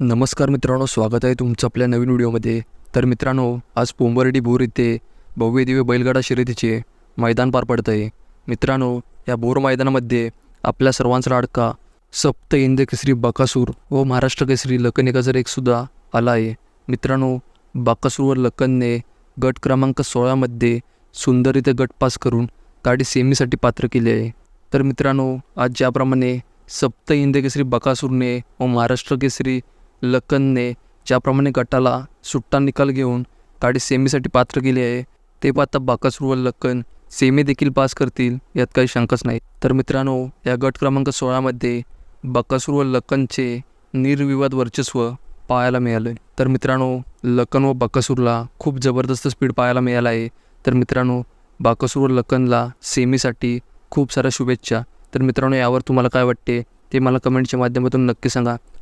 नमस्कार मित्रांनो स्वागत आहे तुमचं आपल्या नवीन व्हिडिओमध्ये. तर मित्रांनो आज पोंबर्डी भोर इथे भव्य दिव्य बैलगाडा शर्यतीचे मैदान पार पडत आहे मित्रांनो या भोर मैदानामध्ये आपल्या सर्वांचा लाडका सप्त इंद केसरी बकासूर व महाराष्ट्र केसरी लखन एका एक सुद्धा आला आहे. मित्रांनो बाकासूर व लखनने गट क्रमांक सोळामध्ये सुंदररीत्या गट पास करून गाडी सेमीसाठी पात्र केली आहे. तर मित्रांनो आज ज्याप्रमाणे सप्त इंद केसरी बकासूरने व महाराष्ट्र केसरी लक्कनने ज्याप्रमाणे गटाला सुट्टा निकाल घेऊन गाडी सेमीसाठी पात्र केली आहे ते पाहता बाकासूर व लक्कन सेमी देखील पास करतील यात काही शंकाच नाही. तर मित्रांनो या गट क्रमांक सोळामध्ये बाकासूर व लक्कनचे निर्विवाद वर्चस्व पाहायला मिळालं तर मित्रांनो लक्कन व बाकासूरला खूप जबरदस्त स्पीड पाहायला मिळाला आहे. तर मित्रांनो बाकासूर व लक्कनला सेमीसाठी खूप साऱ्या शुभेच्छा. तर मित्रांनो यावर तुम्हाला काय वाटते ते मला कमेंटच्या माध्यमातून नक्की सांगा.